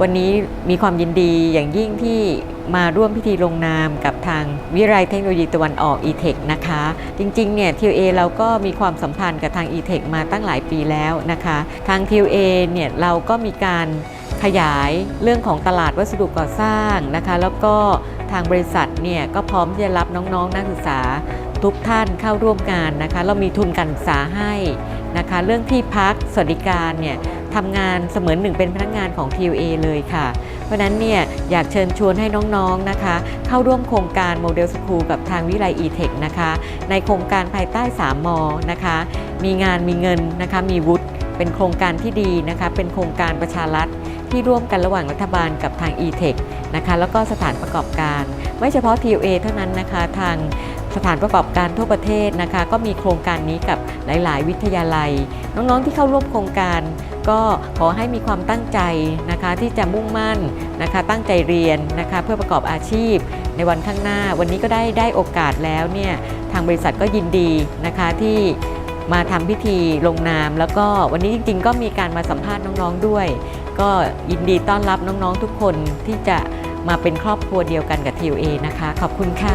วันนี้มีความยินดีอย่างยิ่งที่มาร่วมพิธีลงนามกับทางวิทยาลัยเทคโนโลยีตะวันออก e-tech นะคะ จริงๆเนี่ย TUA เราก็มีความสัมพันธ์กับทาง e-tech มาตั้งหลายปีแล้วนะคะ ทาง TUA เนี่ย เราก็มีการขยายเรื่องของตลาดวัสดุก่อสร้างนะคะ แล้วก็ทางบริษัทเนี่ย ก็พร้อมที่จะรับน้องๆ นักศึกษาทุกท่านเข้าร่วมงานนะคะ เรามีทุนการศึกษาให้นะคะ เรื่องที่พักสวัสดิการเนี่ย ทำงานเสมือนหนึ่งเป็นพนักงานของ TUA เลยค่ะ เพราะนั้นเนี่ยอยากเชิญชวนให้น้องๆนะคะ เข้าร่วมโครงการโมเดลสคูลกับทางวิไล e-tech นะคะ ในโครงการภายใต้ 3 มนะคะ มีงานมีเงินนะคะ มีวุฒิเป็นโครงการที่ดีนะคะ เป็นโครงการประชารัฐที่ร่วมกันระหว่างรัฐบาลกับทาง e-tech นะคะ แล้วก็สถานประกอบการ ไม่เฉพาะ TUA เท่านั้นนะคะ ทาง สถานประกอบการทั่วประเทศนะคะ ก็มีโครงการนี้กับหลาย ๆ วิทยาลัย น้อง ๆ ที่เข้าร่วมโครงการ ก็ขอให้มีความตั้งใจนะคะที่จะมุ่งมั่นนะคะ ตั้งใจเรียนนะคะเพื่อประกอบอาชีพ ในวันข้างหน้า วันนี้ก็ได้ได้โอกาสแล้วเนี่ยทางบริษัทก็ยินดีนะคะที่มาทำพิธีลงนาม แล้วก็วันนี้จริง ๆ ก็มีการมาสัมภาษณ์น้อง ๆ ด้วย ก็ยินดีต้อนรับน้อง ๆ ทุกคนที่จะมาเป็นครอบครัวเดียวกันกับ TUA นะคะ ขอบคุณค่ะ